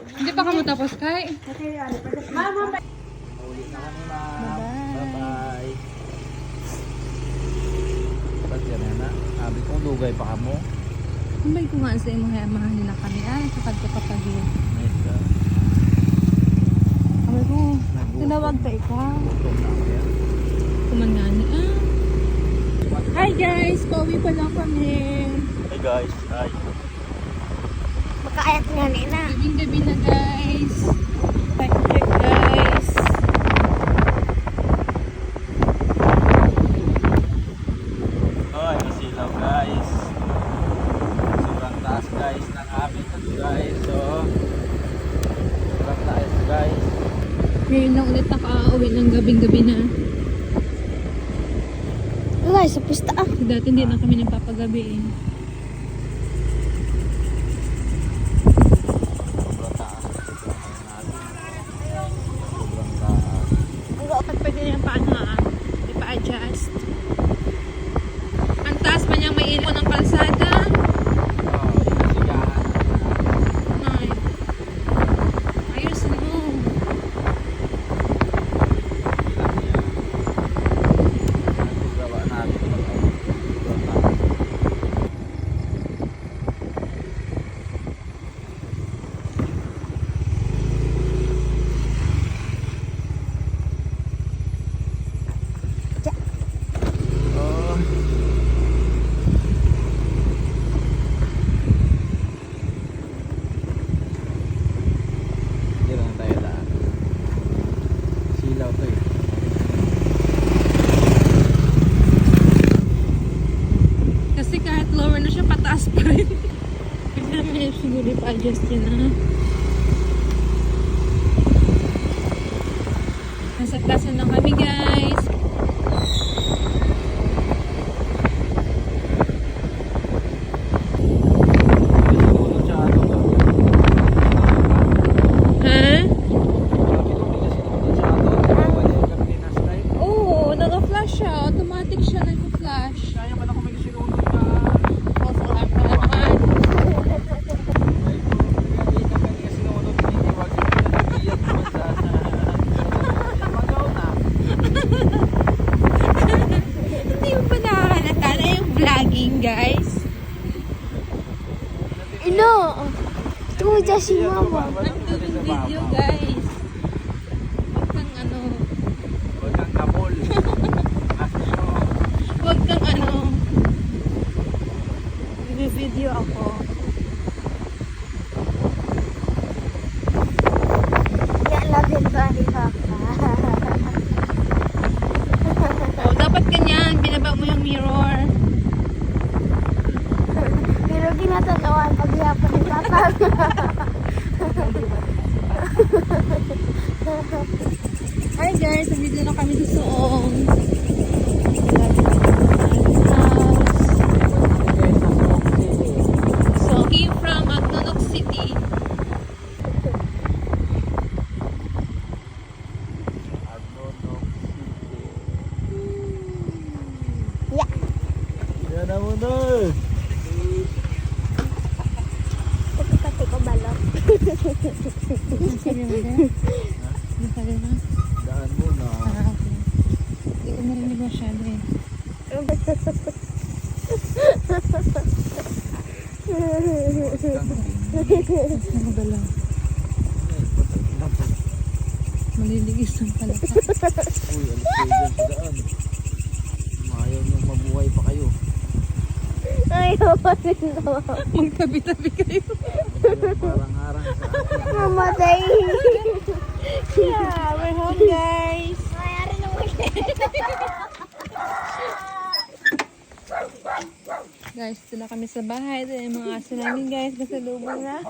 Hindi pa kamo tapos, Kai? Mama, na. Bye-bye. Bye-bye. Ba't yan, na? Sabi ko, dugay pa ka mo. Kumbay ko nga sa imo kaya mahal nila kami. Ah, sakad ko kapag yun. Nice ka. Sabi ko, tinawag ta ikaw. Na. Kuman nga ni, ah. Hi guys! Pauwi pa lang kami. Hey guys, hi. Makaayat nga ni na. Gabing gabi na guys. Check guys. Hoy, masilaw guys. Sobrang taas guys ng aming ano guys. So, sobrang taas guys. Ngayon lang ulit nakauwi ng gabing gabi na. Guys, sa pista ah. Dati hindi na kami nagpapagabi eh. Sobrang taas. Sobrang natin. Sobrang taas. At pwede na paano ah. Ipa-adjust. Ang taas pa niyang may ilo ng kalsada. Oh, inasigahan. Ay. Ayos mo. Nagagawa natin. Sobrang taas. Oh. Hindi lang tayo daan. Silaw to eh. Kasi kahit lower na siya, pataas pa rin. Kaya namin siguro ipa-adjust yun ah. Nasa plaza na kami guys. Siya ano to. Ha? Sinunod siya ano. Pwede kami dinastay. Oo, naka-flash siya. Automatic siya nag-flash. Kaya pala kung may sinunod ka. Also, ang naman. Hindi mo pa nakakalata na yung vlogging guys. Ino. Tuja si mama. Nandun yung video guys. Huwag kang ano, huwag kang ano. Nag-video ako. Papa. Hi guys, nandito na kami sa Soong. So, came from Magnonoc City. Ya. Yan na ko balot. Sabi mo na? Sabi mo? Daan muna. Ah, okay. Hindi ko marinig masyado eh. Maliligis ang palaka. Uy, alis kayo dyan sa. Mayaw niyong mabuhay pa kayo. Ayaw pa rin naman. Magtabi-tabi kayo. Parang harang sa akin. Mamatay. Yeah, we're home guys. Mayari naman. Guys, na kami sa bahay. Ito yung mga aso namin guys. Nasa lubong na.